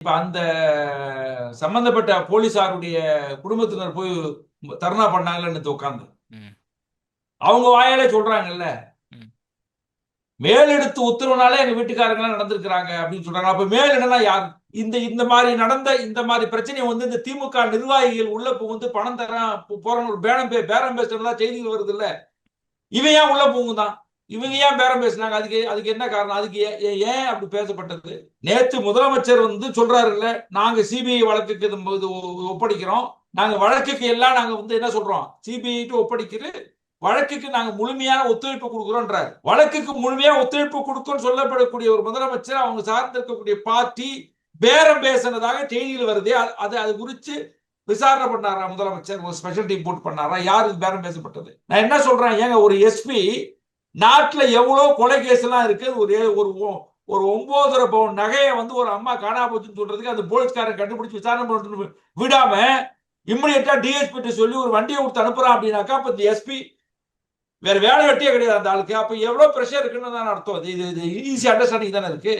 இப்ப அந்த சம்பந்தப்பட்ட போலீசாருடைய குடும்பத்தினர் போய் தர்ணா பண்ணாங்கன்னு உட்கார்ந்து ம். அவங்க வாயாலே சொல்றாங்கல்ல. மேலெடுத்து உத்தரவுனாலே எங்க வீட்டுக்காரங்க எல்லாம் நடந்திருக்கிறாங்க அப்படின்னு சொல்றாங்க. அப்ப மேல் என்னன்னா யார்? இந்த இந்த மாதிரி நடந்த இந்த மாதிரி பிரச்சனையை வந்து இந்த திமுக நிர்வாகிகள் உள்ள புகுந்து பணம் தரான் போறவங்க ஒரு பேரம் பேரம் பேசுறதா செய்திகள் வருது இல்ல இவன் ஏன் உள்ள புகுந்தான்? இவங்க ஏன் பேரம் பேசுனாங்க? அதுக்கு அதுக்கு என்ன காரணம்? அதுக்கு ஏன் அப்படி பேசப்பட்டது? நேற்று முதலமைச்சர் வந்து சொல்றாருல்ல நாங்க சிபிஐ வழக்குக்கு இது ஒப்படைக்கிறோம். நாங்க வழக்குக்கு எல்லாம் நாங்க வந்து என்ன சொல்றோம்? சிபிஐ ஒப்படைக்கிற வழக்குக்கு நாங்க முழுமையான ஒத்துழைப்பு கொடுக்குறோன்றார். வழக்குக்கு முழுமையா ஒத்துழைப்பு கொடுக்கும்னு சொல்லப்படக்கூடிய ஒரு முதலமைச்சர் அவங்க சார்ந்திருக்கக்கூடிய பார்ட்டி பேரம் பேசினதாக செய்தியில் வருது. அது- அது அது குறித்து விசாரணை பண்ணாரா முதலமைச்சர்? ஒரு ஸ்பெஷல் டீம் போட்டு பண்ணாரா? யார் பேரம் பேசப்பட்டது? நான் என்ன சொல்றேன்? ஏங்க ஒரு எஸ்பி நாட்டுல எவ்வளவு கொலை கேஸ் எல்லாம் இருக்கு ஒரு ஒரு ஒரு ஒன்பதரை பவுன் நகையை வந்து ஒரு அம்மா காணா போச்சுன்னு சொல்றதுக்கு அந்த போலீஸ்காரன் கண்டுபிடிச்சு விசாரணை பண்ணிட்டு விடாம இம்மிடியட்டா டிஎஸ்பி சொல்லி ஒரு வண்டியை கொடுத்து அனுப்புறான் அப்படின்னாக்கா அப்ப இந்த எஸ்பி வேற வேலை வெட்டியே கிடையாது அந்த ஆளுக்கு. அப்ப எவ்வளவு பிரஷர் இருக்குன்னு தான் அர்த்தம். இது இது ஈஸி அண்டர்ஸ்டாண்டிங் தானே இருக்கு?